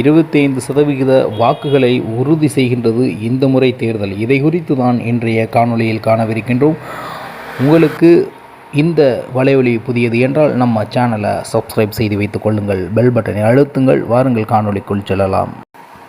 இருபத்தைந்து சதவிகித வாக்குகளை உறுதி செய்கின்றது இந்த முறை தேர்தல். இதை குறித்து தான் இன்றைய காணொளியில் காணவிருக்கின்றோம். உங்களுக்கு இந்த வலைவலி புதியது என்றால் நம்ம சேனலை சப்ஸ்கிரைப் செய்து வைத்துக் கொள்ளுங்கள் பெல் பட்டனை அழுத்துங்கள். வாருங்கள் காணொளிக்குள் செல்லலாம்.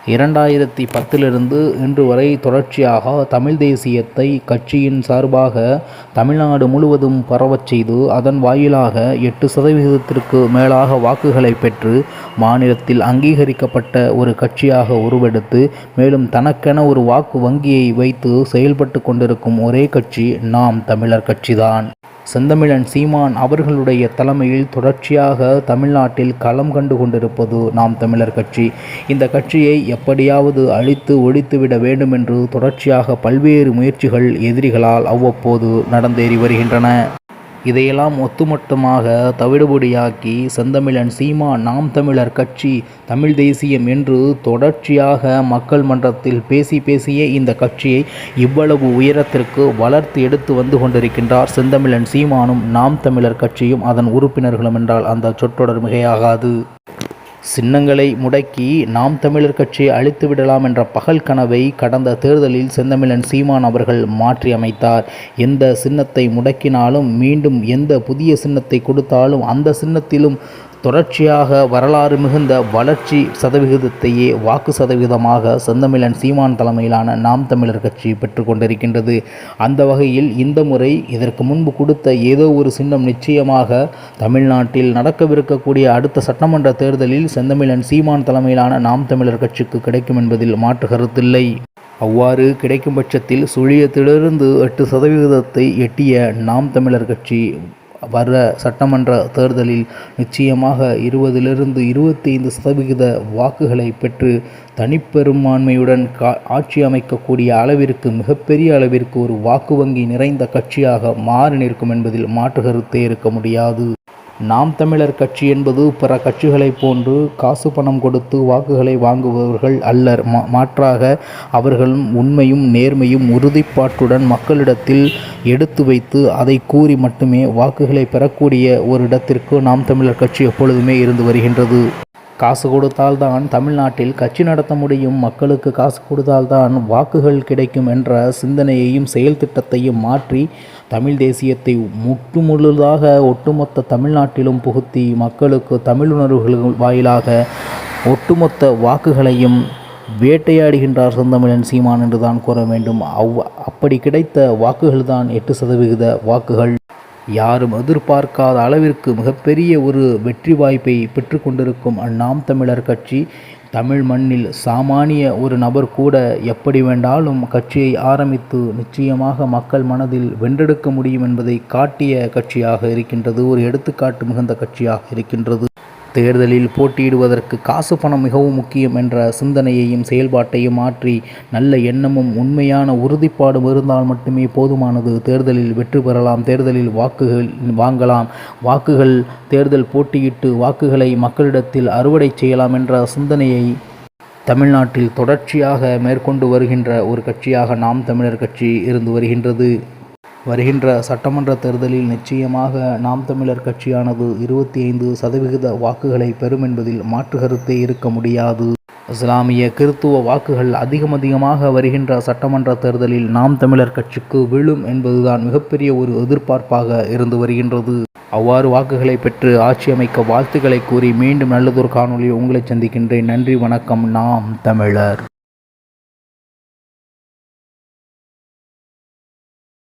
இரண்டாயிரத்தி பத்திலிருந்து இன்று வரை தொடர்ச்சியாக தமிழ் தேசியத்தை கட்சியின் சார்பாக தமிழ்நாடு முழுவதும் பரவச் செய்து அதன் வாயிலாக எட்டு சதவிகிதத்திற்கு மேலாக வாக்குகளை பெற்று மாநிலத்தில் அங்கீகரிக்கப்பட்ட ஒரு கட்சியாக உருவெடுத்து மேலும் தனக்கென ஒரு வாக்கு வங்கியை வைத்து செயல்பட்டு கொண்டிருக்கும் ஒரே கட்சி நாம் தமிழர் கட்சிதான். செந்தமிழன் சீமான் அவர்களுடைய தலைமையில் தொடர்ச்சியாக தமிழ்நாட்டில் களம் கண்டு கொண்டிருப்பது நாம் தமிழர் கட்சி. இந்த கட்சியை எப்படியாவது அழித்து ஒழித்துவிட வேண்டும் என்று தொடர்ச்சியாக பல்வேறு முயற்சிகள் எதிரிகளால் அவ்வப்போது நடந்தேறி வருகின்றன. இதையெல்லாம் ஒட்டுமொத்தமாக தவிடுபொடியாக்கி செந்தமிழன் சீமா நாம் தமிழர் கட்சி தமிழ் தேசியம் என்று தொடர்ச்சியாக மக்கள் மன்றத்தில் பேசி பேசியே இந்த கட்சியை இவ்வளவு உயரத்திற்கு வளர்த்து எடுத்து வந்து கொண்டிருக்கின்றார். செந்தமிழன் சீமானும் நாம் தமிழர் கட்சியும் அதன் உறுப்பினர்களும் என்றால் அந்த சொற்றொடர் மிகையாகாது. சின்னங்களை முடக்கி நாம் தமிழர் கட்சியை அழித்து விடலாம் என்ற பகல் கனவை கடந்த தேர்தலில் செந்தமிழன் சீமான் அவர்கள் மாற்றி அமைத்தார். எந்த சின்னத்தை முடக்கினாலும் மீண்டும் எந்த புதிய சின்னத்தை கொடுத்தாலும் அந்த சின்னத்திலும் தொடர்ச்சியாக வரலாறு மிகுந்த வளர்ச்சி சதவிகிதத்தையே வாக்கு சதவிகிதமாக செந்தமிழன் சீமான் தலைமையிலான நாம் தமிழர் கட்சி பெற்றுக்கொண்டிருக்கின்றது அந்த வகையில் இந்த முறை இதற்கு முன்பு கொடுத்த ஏதோ ஒரு சின்னம் நிச்சயமாக தமிழ்நாட்டில் நடக்கவிருக்கக்கூடிய அடுத்த சட்டமன்ற தேர்தலில் செந்தமிழன் சீமான் தலைமையிலான நாம் தமிழர் கட்சிக்கு கிடைக்கும் என்பதில் மாற்று கருத்தில்லை. அவ்வாறு கிடைக்கும் பட்சத்தில் சுழியத்திலிருந்து எட்டு சதவிகிதத்தை எட்டிய நாம் தமிழர் கட்சி வர சட்டமன்ற தேர்தலில் நிச்சயமாக இருபதிலிருந்து இருபத்தைந்து சதவிகித வாக்குகளை பெற்று தனிப்பெரும்பான்மையுடன் கா ஆட்சி அமைக்கக்கூடிய அளவிற்கு மிகப்பெரிய அளவிற்கு ஒரு வாக்கு வங்கி நிறைந்த கட்சியாக மாறி நிற்கும் என்பதில் மாற்று கருத்தே இருக்க முடியாது. நாம் தமிழர் கட்சி என்பது பிற கட்சிகளைப் போன்று காசு பணம் கொடுத்து வாக்குகளை வாங்குபவர்கள் அல்லர். மா மாற்றாக அவர்களும் உண்மையும் நேர்மையும் உறுதிப்பாட்டுடன் மக்களிடத்தில் எடுத்து வைத்து அதை கூறி மட்டுமே வாக்குகளை பெறக்கூடிய ஒரு இடத்திற்கு நாம் தமிழர் கட்சி எப்பொழுதுமே இருந்து வருகின்றது. காசு கொடுத்தால்தான் தமிழ்நாட்டில் கட்சி நடத்த முடியும் மக்களுக்கு காசு கொடுத்தால்தான் வாக்குகள் கிடைக்கும் என்ற சிந்தனையையும் செயல் திட்டத்தையும் மாற்றி தமிழ் தேசியத்தை முற்றுமுழுதாக ஒட்டுமொத்த தமிழ்நாட்டிலும் புகுத்தி மக்களுக்கு தமிழ் உணர்வுகள் வாயிலாக ஒட்டுமொத்த வாக்குகளையும் வேட்டையாடுகின்றார் செந்தமிழன் சீமான் என்று தான் கூற வேண்டும். அவ் அப்படி கிடைத்த வாக்குகள் தான் எட்டு சதவிகித வாக்குகள். யாரும் எதிர்பார்க்காத அளவிற்கு மிகப்பெரிய ஒரு வெற்றி வாய்ப்பை பெற்றுக்கொண்டிருக்கும் அந்நாம் தமிழர் கட்சி தமிழ் மண்ணில் சாமானிய ஒரு நபர் கூட எப்படி வேண்டாலும் கட்சியை ஆரம்பித்து நிச்சயமாக மக்கள் மனதில் வென்றெடுக்க முடியும் என்பதை காட்டிய கட்சியாக இருக்கின்றது ஒரு எடுத்துக்காட்டு மிகுந்த கட்சியாக இருக்கின்றது. தேர்தலில் போட்டியிடுவதற்கு காசு பணம் மிகவும் முக்கியம் என்ற சிந்தனையையும் செயல்பாட்டையும் மாற்றி நல்ல எண்ணமும் உண்மையான உறுதிப்பாடும் இருந்தால் மட்டுமே போதுமானது. தேர்தலில் வெற்றி பெறலாம். தேர்தலில் வாக்குகள் வாங்கலாம். வாக்குகள் தேர்தல் போட்டியிட்டு வாக்குகளை மக்களிடத்தில் அறுவடை செய்யலாம் என்ற சிந்தனையை தமிழ்நாட்டில் தொடர்ச்சியாக மேற்கொண்டு வருகின்ற ஒரு கட்சியாக நாம் தமிழர் கட்சி இருந்து வருகின்றது. வருகின்ற சட்டமன்ற தேர்தலில் நிச்சயமாக நாம் தமிழர் கட்சியானது இருபத்தி ஐந்து சதவிகித வாக்குகளை பெறும் என்பதில் மாற்று கருத்தே இருக்க முடியாது. இஸ்லாமிய கிறித்துவ வாக்குகள் அதிகம் அதிகமாக வருகின்ற சட்டமன்ற தேர்தலில் நாம் தமிழர் கட்சிக்கு விழும் என்பதுதான் மிகப்பெரிய ஒரு எதிர்பார்ப்பாக இருந்து வருகின்றது. அவ்வாறு வாக்குகளை பெற்று ஆட்சி அமைக்க வாழ்த்துக்களை கூறி மீண்டும் நல்லதொரு காணொலியில் உங்களை சந்திக்கின்றேன். நன்றி வணக்கம். நாம் தமிழர்.